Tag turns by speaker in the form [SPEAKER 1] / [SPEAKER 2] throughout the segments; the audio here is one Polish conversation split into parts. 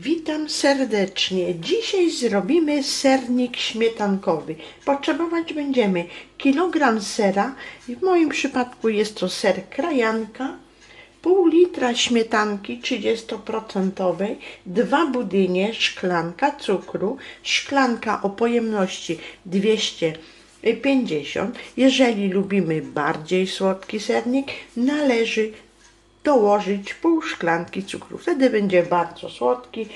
[SPEAKER 1] Witam serdecznie. Dzisiaj zrobimy sernik śmietankowy. Potrzebować będziemy kilogram sera. W moim przypadku jest to ser krajanka, pół litra śmietanki 30%, dwa budynie, szklanka cukru, szklanka o pojemności 250. Jeżeli lubimy bardziej słodki sernik, należy dołożyć pół szklanki cukru. Wtedy będzie bardzo słodki.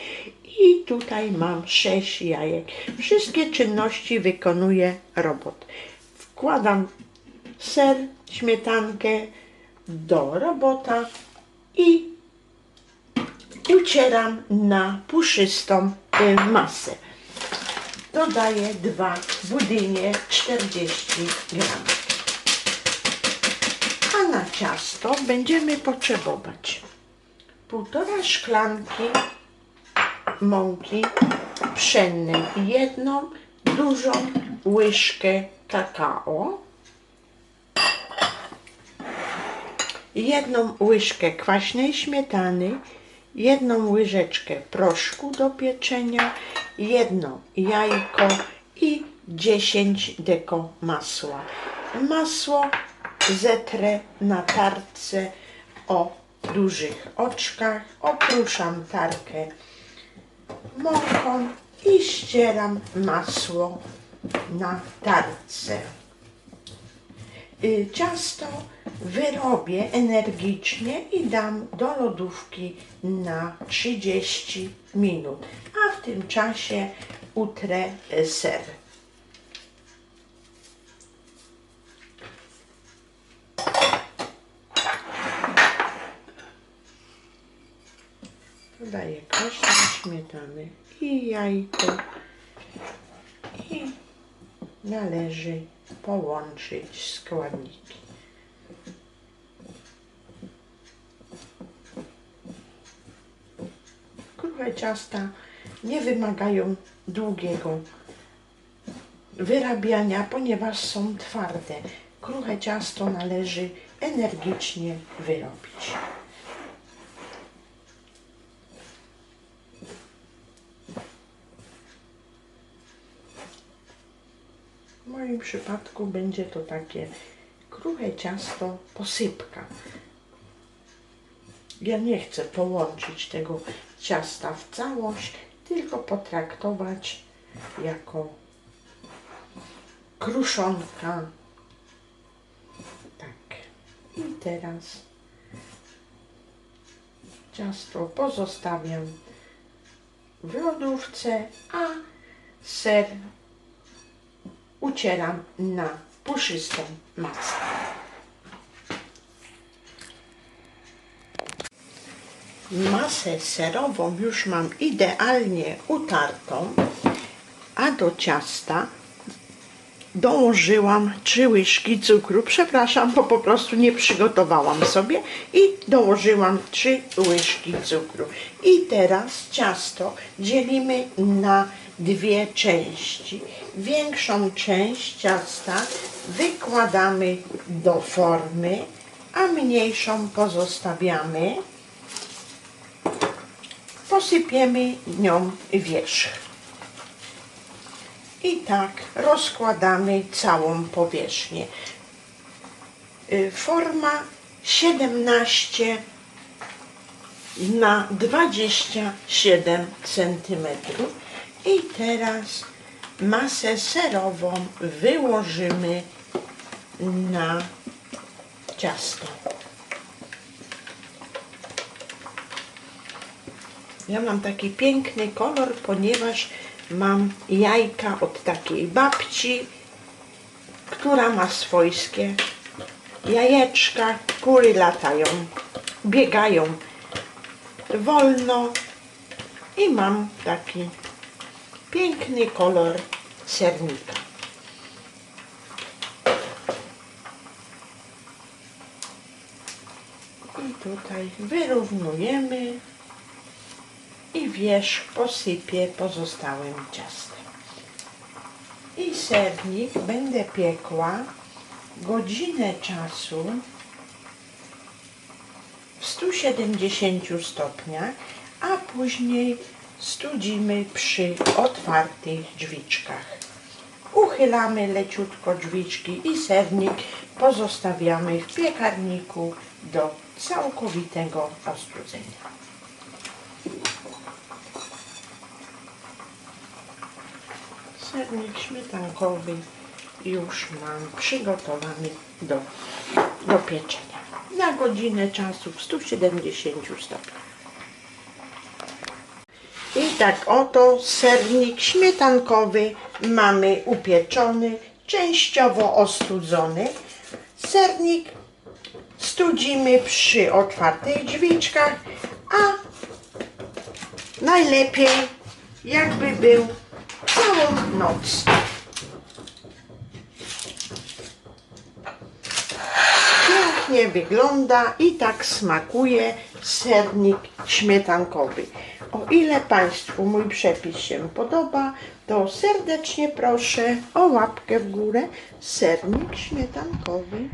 [SPEAKER 1] I tutaj mam 6 jajek. Wszystkie czynności wykonuje robot. Wkładam ser, śmietankę do robota i ucieram na puszystą y, masę. Dodaję dwa budynie 40 gramów. Na ciasto będziemy potrzebować półtora szklanki mąki pszennej, jedną dużą łyżkę kakao, jedną łyżkę kwaśnej śmietany, jedną łyżeczkę proszku do pieczenia, jedno jajko i 10 deko masła. Masło zetrę na tarce o dużych oczkach, opruszam tarkę mąką i ścieram masło na tarce. Y, Ciasto wyrobię energicznie i dam do lodówki na 30 minut, a w tym czasie utrę ser. Dodaję kwaśną i jajko i należy połączyć składniki. Kruche ciasta nie wymagają długiego wyrabiania, ponieważ są twarde. Kruche ciasto należy energicznie wyrobić. Moim przypadku będzie to takie kruche ciasto posypka. Ja nie chcę połączyć tego ciasta w całość, tylko potraktować jako kruszonka. Tak. I teraz ciasto pozostawiam w lodówce, a ser ucieram na puszystą masę. Masę serową już mam idealnie utartą, a do ciasta dołożyłam trzy łyżki cukru. Przepraszam, bo po prostu nie przygotowałam sobie i dołożyłam trzy łyżki cukru. I teraz ciasto dzielimy na dwie części. Większą część ciasta wykładamy do formy, a mniejszą pozostawiamy. Posypiemy nią wierzch. I tak rozkładamy całą powierzchnię. Y, Forma 17 na 27 cm. I teraz masę serową wyłożymy na ciasto. Ja mam taki piękny kolor, ponieważ mam jajka od takiej babci, która ma swojskie jajeczka. Kury latają, biegają wolno i mam taki piękny kolor sernika. I tutaj wyrównujemy i wierzch posypię pozostałym ciastem. I sernik będę piekła godzinę czasu w 170 stopniach, a później studzimy przy otwartych drzwiczkach. Uchylamy leciutko drzwiczki i sernik pozostawiamy w piekarniku do całkowitego ostudzenia. Sernik śmietankowy już mam przygotowany do, do pieczenia. Na godzinę czasu w 170 stopniach. Tak oto sernik śmietankowy mamy upieczony, częściowo ostudzony. Sernik studzimy przy otwartych drzwiczkach, a najlepiej jakby był całą noc. Pięknie wygląda i tak smakuje sernik śmietankowy. O ile Państwu mój przepis się podoba, to serdecznie proszę o łapkę w górę sernik śmietankowy.